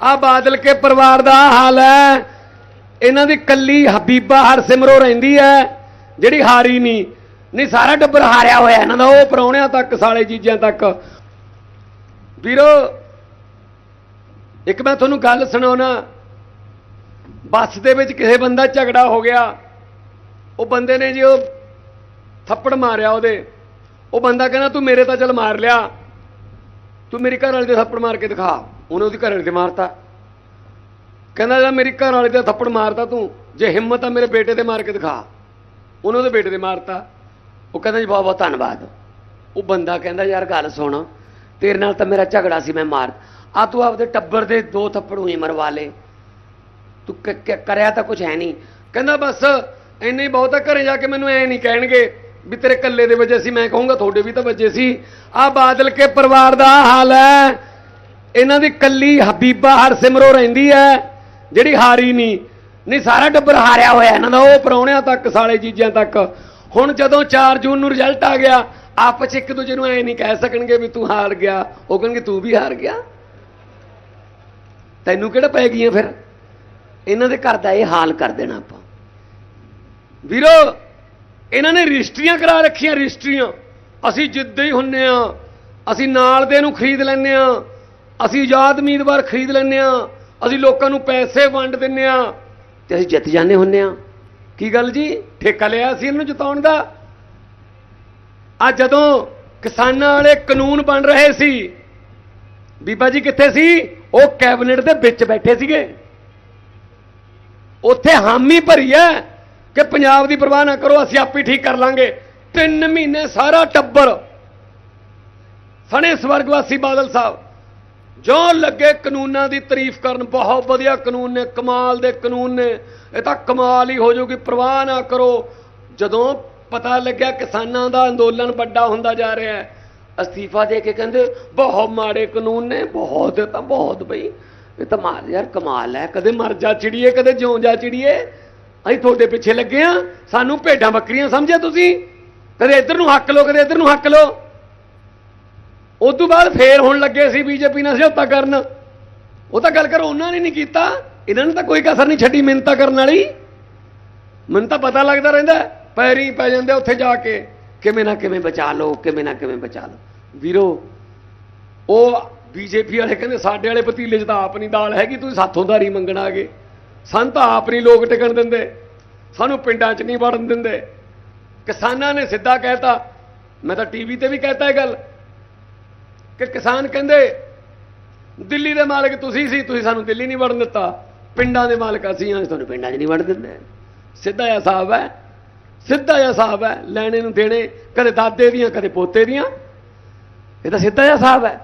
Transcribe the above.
ਆ ਬਾਦਲ ਕੇ ਪਰਿਵਾਰ ਦਾ ਆਹ ਹਾਲ ਹੈ। ਇਹਨਾਂ ਦੀ ਕੱਲੀ ਹਬੀਬਾ ਹਰਸਿਮਰੋ ਰਹਿੰਦੀ ਹੈ, ਜਿਹੜੀ ਹਾਰੀ ਨਹੀਂ ਨਹੀਂ ਸਾਰਾ ਟੱਬਰ ਹਾਰਿਆ ਹੋਇਆ ਇਹਨਾਂ ਦਾ, ਉਹ ਪਰੌਣਿਆਂ ਤੱਕ, ਸਾਲੇ ਚੀਜ਼ਾਂ ਤੱਕ। ਵੀਰੋ, ਇੱਕ ਮੈਂ ਤੁਹਾਨੂੰ ਗੱਲ ਸੁਣਾਉਣਾ। ਬੱਸ ਦੇ ਵਿੱਚ ਕਿਸੇ ਬੰਦਾ ਝਗੜਾ ਹੋ ਗਿਆ। ਉਹ ਬੰਦੇ ਨੇ ਜੀ ਉਹ ਥੱਪੜ ਮਾਰਿਆ ਉਹਦੇ। ਉਹ ਬੰਦਾ ਕਹਿੰਦਾ, ਤੂੰ ਮੇਰੇ ਤਾਂ ਚਲ ਮਾਰ ਲਿਆ। ਤੂੰ ਮੇਰੇ ਘਰ ਵਾਲੇ ਦੇ ਥੱਪੜ ਮਾਰ ਕੇ ਦਿਖਾ। ਉਹਨੇ ਉਹਦੀ ਘਰ ਤੇ ਮਾਰਤਾ। ਕਹਿੰਦਾ ਜੇ ਮੇਰੀ ਘਰ ਵਾਲੇ ਦੇ ਥੱਪੜ ਮਾਰਤਾ ਤੂੰ। ਜੇ ਹਿੰਮਤ ਆ ਮੇਰੇ ਬੇਟੇ ਤੇ ਮਾਰ ਕੇ ਦਿਖਾ। ਉਹਨੇ ਉਹਦੇ ਬੇਟੇ ਤੇ ਮਾਰਤਾ। ਉਹ ਕਹਿੰਦਾ, ਜੀ, ਬਹੁਤ ਬਹੁਤ ਧੰਨਵਾਦ। ਉਹ ਬੰਦਾ ਕਹਿੰਦਾ, ਯਾਰ, ਗੱਲ ਸੁਣ। ਤੇਰੇ ਨਾਲ ਤਾਂ ਮੇਰਾ ਝਗੜਾ ਸੀ, ਮੈਂ ਮਾਰ ਆ ਤੂੰ ਆਪਦੇ ਟੱਬਰ ਦੇ ਦੋ ਥੱਪੜ ਹੋਈ ਮਰਵਾ ਲੇ। ਤੂੰ ਕਰਿਆ ਤਾਂ ਕੁਝ ਹੈ ਨਹੀਂ। ਕਹਿੰਦਾ, ਬਸ, ਇੰਨੇ ਹੀ ਬਹੁਤ ਘਰੇ ਜਾ ਕੇ ਮੈਨੂੰ ਐ ਨਹੀਂ ਕਹਿਣਗੇ ਵੀ ਤੇਰੇ ਕੱਲੇ ਦੇ ਵਜੇ ਸੀ। ਮੈਂ ਕਹੂੰਗਾ, ਤੁਹਾਡੇ ਵੀ ਤਾਂ ਵਜੇ ਸੀ। ਆ ਬਾਦਲ ਕੇ ਪਰਿਵਾਰ ਦਾ ਹਾਲ ਹੈ। ਇਹਨਾਂ ਦੀ ਕੱਲੀ ਹਬੀਬਾ ਹਰਸਿਮਰੋ ਰਹਿੰਦੀ ਹੈ, ਜਿਹੜੀ ਹਾਰੀ ਨਹੀਂ। ਨਹੀਂ, ਸਾਰਾ ਟੱਬਰ ਹਾਰਿਆ ਹੋਇਆ ਇਹਨਾਂ ਦਾ, ਉਹ ਪਰੌਣਿਆਂ ਤੱਕ, ਸਾਲੇ ਚੀਜ਼ਾਂ ਤੱਕ। ਹੁਣ ਜਦੋਂ 4 ਜੂਨ ਨੂੰ ਰਿਜ਼ਲਟ ਆ ਗਿਆ, ਆਪਸ 'ਚ ਇੱਕ ਦੂਜੇ ਨੂੰ ਐ ਨਹੀਂ ਕਹਿ ਸਕਣਗੇ ਵੀ ਤੂੰ ਹਾਰ ਗਿਆ। ਉਹ ਕਹਿਣਗੇ, ਤੂੰ ਵੀ ਹਾਰ ਗਿਆ? ਤੈਨੂੰ ਕਿਹੜਾ ਪੈ ਗਈਆਂ ਫਿਰ? ਇਹਨਾਂ ਦੇ ਘਰ ਦਾ ਇਹ ਹਾਲ ਕਰ ਦੇਣਾ ਆਪਾਂ। ਵੀਰੋ, ਇਹਨਾਂ ਨੇ ਰਜਿਸਟਰੀਆਂ ਕਰਾ ਰੱਖੀਆਂ, ਰਜਿਸਟਰੀਆਂ। ਅਸੀਂ ਜਿੱਦਾਂ ਹੀ ਹੁੰਨੇ ਆ, ਅਸੀਂ ਨਾਲ ਦੇ ਨੂੰ ਖਰੀਦ ਲੈਂਦੇ ਆ। ਅਸੀਂ ਆਜ਼ਾਦ ਉਮੀਦਵਾਰ ਖਰੀਦ ਲੈਂਦੇ ਆ ਅਸੀਂ ਲੋਕਾਂ ਨੂੰ ਪੈਸੇ ਵੰਡ ਦਿੰਨੇ ਆ ਤੇ ਅਸੀਂ ਜਿੱਤ ਜਾਂਦੇ ਹੁੰਨੇ ਆ ਕੀ ਗੱਲ ਜੀ? ਠੇਕਾ ਲਿਆ ਸੀ ਇਹਨੂੰ ਜਿਤਾਉਣ ਦਾ। ਆ ਜਦੋਂ ਕਿਸਾਨਾਂ ਵਾਲੇ ਕਾਨੂੰਨ ਬਣ ਰਹੇ ਸੀ, ਬੀਬਾ ਜੀ ਕਿੱਥੇ ਸੀ? ਉਹ ਕੈਬਨਿਟ ਦੇ ਵਿੱਚ ਬੈਠੇ ਸੀਗੇ। ਉੱਥੇ ਹਾਮੀ ਭਰੀ ਹੈ ਕਿ ਪੰਜਾਬ ਦੀ ਪਰਵਾਹ ਨਾ ਕਰੋ, ਅਸੀਂ ਆਪੇ ਠੀਕ ਕਰ ਲਾਂਗੇ। ਤਿੰਨ ਮਹੀਨੇ ਸਾਰਾ ਟੱਬਰ ਸਣੇ ਸਵਰਗਵਾਸੀ ਬਾਦਲ ਸਾਹਿਬ ਜੋ ਲੱਗੇ ਕਾਨੂੰਨਾਂ ਦੀ ਤਾਰੀਫ ਕਰਨ, ਬਹੁਤ ਵਧੀਆ ਕਾਨੂੰਨ ਨੇ, ਕਮਾਲ ਦੇ ਕਾਨੂੰਨ ਨੇ। ਇਹ ਤਾਂ ਕਮਾਲ ਹੀ ਹੋ ਜਾਊਗੀ, ਪਰਵਾਹ ਨਾ ਕਰੋ। ਜਦੋਂ ਪਤਾ ਲੱਗਿਆ ਕਿਸਾਨਾਂ ਦਾ ਅੰਦੋਲਨ ਵੱਡਾ ਹੁੰਦਾ ਜਾ ਰਿਹਾ ਹੈ, ਅਸਤੀਫਾ ਦੇ ਕੇ ਕਹਿੰਦੇ, ਬਹੁਤ ਮਾੜੇ ਕਾਨੂੰਨ ਨੇ, ਬਹੁਤ ਤਾਂ ਬਹੁਤ ਬਈ। ਇਹ ਤਾਂ ਮਾਰ ਯਾਰ ਕਮਾਲ ਹੈ, ਕਦੇ ਮਰ ਜਾ ਚਿੜੀਏ, ਕਦੇ ਜਿਉਂ ਜਾ ਚਿੜੀਏ। ਅਸੀਂ ਤੁਹਾਡੇ ਪਿੱਛੇ ਲੱਗੇ ਆ ਸਾਨੂੰ ਭੇਡਾਂ ਬੱਕਰੀਆਂ ਸਮਝਿਆ ਤੁਸੀਂ? ਕਦੇ ਇੱਧਰ ਨੂੰ ਹੱਕ ਲੋ ਕਦੇ ਇੱਧਰ ਨੂੰ ਹੱਕ ਲੋ ਉਸ ਤੋਂ ਬਾਅਦ ਫੇਰ ਹੁਣ ਲੱਗੇ ਸੀ ਬੀਜੇਪੀ ਨਾਲ ਸਮਝੌਤਾ ਕਰਨ। ਉਹ ਤਾਂ ਗੱਲ ਕਰੋ, ਉਹਨਾਂ ਨੇ ਨਹੀਂ ਕੀਤਾ। ਇਹਨਾਂ ਨੇ ਤਾਂ ਕੋਈ ਕਸਰ ਨਹੀਂ ਛੱਡੀ ਮਿੰਤਾ ਕਰਨ ਵਾਲੀ। ਮੈਨੂੰ ਤਾਂ ਪਤਾ ਲੱਗਦਾ ਰਹਿੰਦਾ ਪੈਰੀ ਪੈ ਜਾਂਦੇ ਉੱਥੇ ਜਾ ਕੇ। ਕਿਵੇਂ ਨਾ ਕਿਵੇਂ ਬਚਾ ਲਓ, ਕਿਵੇਂ ਨਾ ਕਿਵੇਂ ਬਚਾ ਲਓ। ਵੀਰੋ, ਉਹ ਬੀਜੇਪੀ ਵਾਲੇ ਕਹਿੰਦੇ, ਸਾਡੇ ਵਾਲੇ ਪਤੀਲੇ 'ਚ ਤਾਂ ਆਪ ਨਹੀਂ ਦਾਲ ਹੈਗੀ, ਤੁਸੀਂ ਸਾਥੋਂ ਧਾਰੀ ਮੰਗਣ ਆ ਗਏ ਸਾਨੂੰ ਤਾਂ ਆਪ ਨਹੀਂ ਲੋਕ ਟਿਕਣ ਦਿੰਦੇ। ਸਾਨੂੰ ਪਿੰਡਾਂ 'ਚ ਨਹੀਂ ਵੜਨ ਦਿੰਦੇ। ਕਿਸਾਨਾਂ ਨੇ ਸਿੱਧਾ ਕਹਿਤਾ। ਮੈਂ ਤਾਂ ਟੀਵੀ ਤੇ ਵੀ ਕਹਿਤਾ ਇਹ ਗੱਲ। ਕਿ ਕਿਸਾਨ ਕਹਿੰਦੇ, ਦਿੱਲੀ ਦੇ ਮਾਲਕ ਤੁਸੀਂ ਸੀ, ਤੁਸੀਂ ਸਾਨੂੰ ਦਿੱਲੀ ਨਹੀਂ ਵੜਨ ਦਿੱਤਾ। ਪਿੰਡਾਂ ਦੇ ਮਾਲਕ ਅਸੀਂ ਹਾਂ ਤੁਹਾਨੂੰ ਪਿੰਡਾਂ 'ਚ ਨਹੀਂ ਵੜਨ ਦਿੰਦੇ। ਸਿੱਧਾ ਜਿਹਾ ਹਿਸਾਬ ਹੈ, ਸਿੱਧਾ ਜਿਹਾ ਹਿਸਾਬ ਹੈ, ਲੈਣੇ ਨੂੰ ਦੇਣੇ, ਕਦੇ ਦਾਦੇ ਦੀਆਂ, ਕਦੇ ਪੋਤੇ ਦੀਆਂ। ਇਹ ਤਾਂ ਸਿੱਧਾ ਜਿਹਾ ਹਿਸਾਬ ਹੈ।